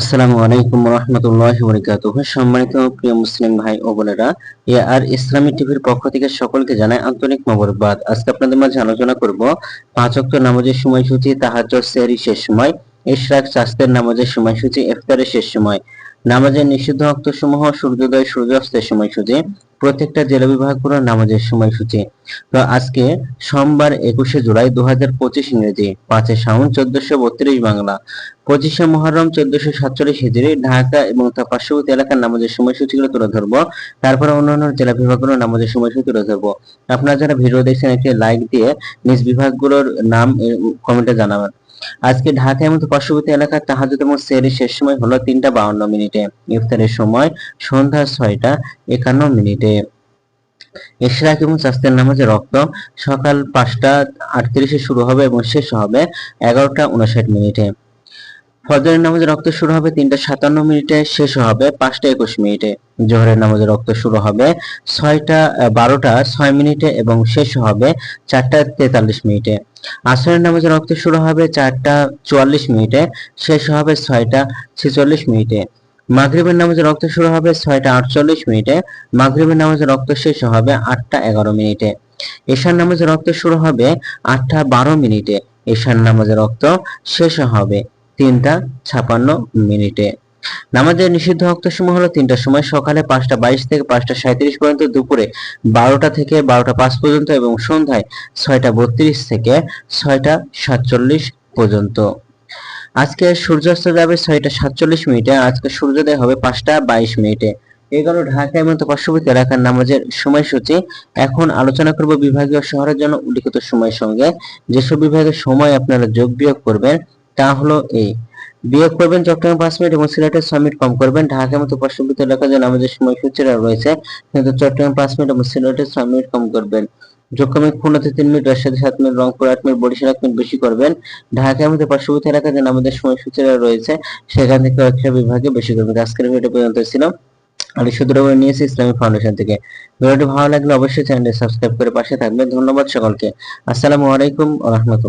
আসসালামু আলাইকুম রহমতুল্লাহ বরকাতুহ সম্মানিত প্রিয় মুসলিম ভাই ও বোনেরা, এ আর ইসলামী টিভির পক্ষ থেকে সকলকে জানাই আন্তরিক মোবারকবাদ। আজকে আপনাদের মাঝে আলোচনা করব পাঁচ ওয়াক্ত নামাজের সময়সূচি তাহাজ সেহরি শেষ সময়, ইশরাক, চাস্তের নামাজের সময়সূচি, ইফতারের শেষ সময়। নামাজের নিষিদ্ধ অক্ত সমূহ সূর্যোদয়, সূর্যাস্তের সময়সূচি প্রত্যেকটা জেলা বিভাগগুলোর নামাজের সময়সূচি। তো আজকে সোমবার একুশে জুলাই দু হাজার পঁচিশ ইংরেজি, পাঁচে শাওন চোদ্দশো বত্রিশ বাংলা, পঁচিশে মহরম চোদ্দশো সাতচল্লিশ হিজড়ি ঢাকা এবং তার পার্শ্ববর্তী এলাকার নামাজের সময়সূচিগুলো তুলে ধরবো। তারপরে অন্যান্য জেলা বিভাগগুলোর নামাজের সময়সূচি তুলে ধরবো। আপনারা যারা ভিডিও দেখছেন, একটি লাইক দিয়ে নিজ বিভাগগুলোর নাম কমেন্টে জানাবেন। আজকে ঢাকায় মতো পার্শ্ববর্তী এলাকার তাহাজুদ এবং সেরি শেষ সময় হলো তিনটা বাউন্ন মিনিটে। ইফতারের সময় সন্ধ্যা ছয়টা একান্ন মিনিটে। এশরাক এবং চাস্তের নামাজে রক্ত সকাল পাঁচটা আটত্রিশে শুরু হবে এবং শেষ হবে এগারোটা উনষাট মিনিটে। ফজরের নামাজে রক্ত শুরু হবে তিনটা সাতান্ন মিনিটে, শেষ হবে পাঁচটা একুশ মিনিটে। জোহরের নামাজে রক্ত শুরু হবে ছয়টা বারোটা, ছয় মিনিটে এবং শেষ হবে চারটা তেতাল্লিশ মিনিটে। আসরের নামাজে রক্ত শুরু হবে চারটা চুয়াল্লিশ মিনিটে, শেষ হবে ছয়টা ছেচল্লিশ মিনিটে। মাগরিবের নামাজে রক্ত শুরু হবে ছয়টা আটচল্লিশ মিনিটে, মাগরিবের নামাজে রক্ত শেষ হবে আটটা এগারো মিনিটে। এশার নামাজে রক্ত শুরু হবে আটটা বারো মিনিটে এশার নামাজে রক্ত শেষ হবে তিনটা ছাপান্ন মিনিটে। নামাজের নিষিদ্ধ সময় হলো তিনটার সময় সকালে পাঁচটা বাইশ থেকে পাঁচটা সাঁত্রিশ পর্যন্ত, দুপুরে বারোটা থেকে বারোটা পাঁচ পর্যন্ত এবং সন্ধ্যায় ছয়টা বত্রিশ থেকে ছয়টা সাতচল্লিশ পর্যন্ত। আজকে সূর্যাস্ত যাবে ছয়টা সাতচল্লিশ মিনিটে, আজকে সূর্যোদয় হবে পাঁচটা বাইশ মিনিটে। এগুলো ঢাকা এবং পার্শ্ববর্তী এলাকার নামাজের সময়সূচি। এখন আলোচনা করব বিভাগীয় শহরের জন্য উল্লিখিত সময়ের সঙ্গে। যেসব বিভাগের সময় আপনারা যোগ বিয়োগ করবেন তা হলো এই বিয়োগ করবেন চট্টগ্রাম পাঁচ মিনিট এবং সিলেটের মিনিট কম করবেন। ঢাকা মতো পার্শ্ববর্তী এলাকায় যে আমাদের সময়সূচিরা রয়েছে। কিন্তু চট্টগ্রাম পাঁচ মিনিট এবং সিলেটের মিনিট কম করবেন। যোগক্রমে খুলনাতে তিন মিনিট রাজশাহী সাত মিনিট, রংপুর আট মিনিট, বরিশাল এক মিনিট বেশি করবেন। ঢাকা মধ্যে পার্শ্ববর্তী এলাকায় যে আমাদের সময়সূচিরা রয়েছে। সেখান থেকে একটা বিভাগে বেশি করবেন। আজকের ভিডিও পর্যন্ত ছিল। আমি শুধু নিয়েছি ইসলামী ফাউন্ডেশন থেকে। ভিডিওটি ভালো লাগলে অবশ্যই চ্যানেলটি সাবস্ক্রাইব করে পাশে থাকবেন। ধন্যবাদ সকলকে। আসসালামু আলাইকুম